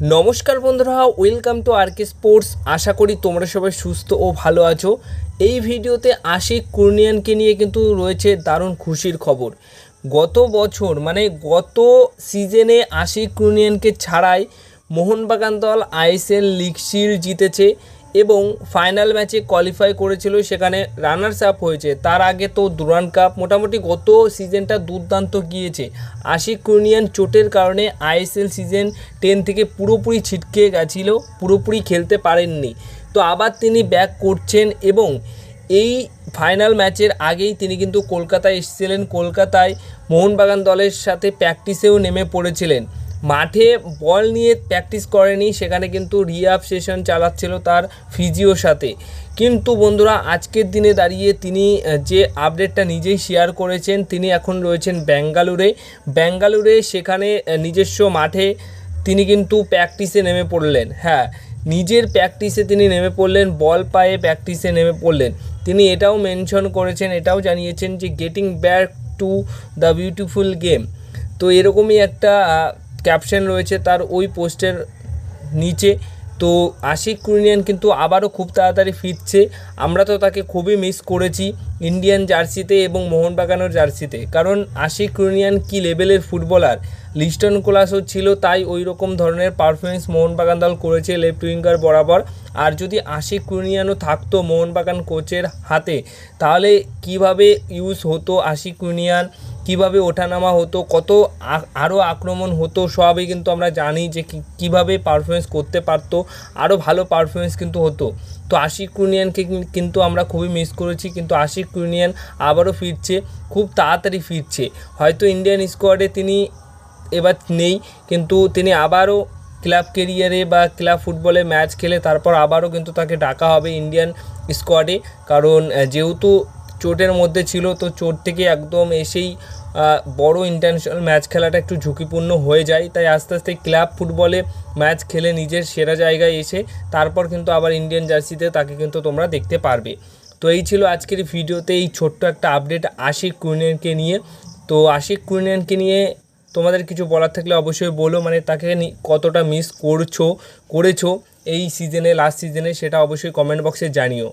নমস্কার বন্ধুরা welcome to R K sports আশা করি তোমরা সবাই সুস্থ ও ভালো আছো। এই ভিডিওতে আশিক কুর্নিয়ানকে নিয়ে কিন্তু রয়েছে দারুণ খুশির খবর। গত বছর মানে গত সিজনে আশিক কুর্নিয়ানকে ছাড়াই মোহনবাগান দল আইএসএল লিগ শিল্ড জিতেছে। এবং ফাইনাল ম্যাচে কোয়ালিফাই করেছিল সেখানে রানার্স আপ হয়েছে। তার আগে তো দুরান কাপ মোটামুটি গত সিজনটা দুর্দান্ত গিয়েছে। আশিক কুর্নিয়ান চোটের কারণে আইএসএল সিজন টেন থেকে পুরোপুরি ছিটকে গেছিল, পুরোপুরি খেলতে পারেননি। তো আবার তিনি ব্যাক করছেন এবং এই ফাইনাল ম্যাচের আগেই তিনি কিন্তু কলকাতায় এসেছিলেন। কলকাতায় মোহনবাগান দলের সাথে প্র্যাকটিসেও নেমে পড়েছিলেন। মাঠে বল নিয়ে প্র্যাকটিস করেনি, সেখানে কিন্তু রিয়াব সেশন চালাচ্ছিল তার ফিজিওর সাথে। কিন্তু বন্ধুরা, আজকের দিনে দাঁড়িয়ে তিনি যে আপডেটটা নিজেই শেয়ার করেছেন, তিনি এখন রয়েছেন ব্যাঙ্গালুরে। ব্যাঙ্গালুরে সেখানে নিজস্ব মাঠে তিনি কিন্তু প্র্যাকটিসে নেমে পড়লেন। হ্যাঁ নিজের প্র্যাকটিসে তিনি নেমে পড়লেন, বল পায়ে প্র্যাকটিসে নেমে পড়লেন। তিনি এটাও মেনশন করেছেন, এটাও জানিয়েছেন যে getting back to the beautiful game তো এরকমই একটা ক্যাপশন রয়েছে তার ওই পোস্টের নিচে। তো আশিক কুর্নিয়ান কিন্তু আবারও খুব তাড়াতাড়ি ফিরছে। আমরা তো তাকে খুবই মিস করেছি ইন্ডিয়ান জার্সিতে এবং মোহনবাগানের জার্সিতে কারণ আশিক কুর্নিয়ান কি লেভেলের ফুটবলার লিস্টন কোলাসও ছিল, তাই ওই রকম ধরনের পারফরমেন্স মোহনবাগান দল করেছে লেফট উইঙ্গার বরাবর। আর যদি আশিক কুর্নিয়ানও থাকতো মোহনবাগান কোচের হাতে, তাহলে কীভাবে ইউজ হতো আশিক কুর্নিয়ান? কীভাবে ওঠানামা হতো, কত আরও আক্রমণ হতো, সবই কিন্তু আমরা জানি যে কীভাবে পারফরমেন্স করতে পারতো আরও ভালো পারফরমেন্স কিন্তু হতো। তো আশিক কুর্নিয়ানকে কিন্তু আমরা খুবই মিস করেছি, কিন্তু আশিক কুর্নিয়ান আবারও ফিরছে, খুব তাড়াতাড়ি ফিরছে। হয়তো ইন্ডিয়ান স্কোয়াডে তিনি এবার নেই, কিন্তু তিনি আবারও ক্লাব কেরিয়ারে বা ক্লাব ফুটবলে ম্যাচ খেলে, তারপর আবারও কিন্তু তাকে ডাকা হবে ইন্ডিয়ান স্কোয়াডে কারণ যেহেতু চোটের মধ্যে ছিল, তো চোট থেকে একদম এসেই বড় ইন্টারন্যাশনাল ম্যাচ খেলাটা একটু ঝুঁকিপূর্ণ হয়ে যায়। তাই আস্তে আস্তে ক্লাব ফুটবলে ম্যাচ খেলে নিজের সেরা জায়গায় এসে, তারপর কিন্তু আবার ইন্ডিয়ান জার্সিতে তাকে কিন্তু তোমরা দেখতে পারবে। তো এই ছিল আজকের ভিডিওতে, এই ছোট্ট একটা আপডেট আশিক কুইনিয়ানকে নিয়ে। তো আশিক কুইনিয়ানকে নিয়ে তোমাদের কিছু বলার থাকলে অবশ্যই বলো মানে তাকে কতটা মিস করছ, করেছ এই সিজনে লাস্ট সিজনে সেটা অবশ্যই কমেন্ট বক্সে জানিও।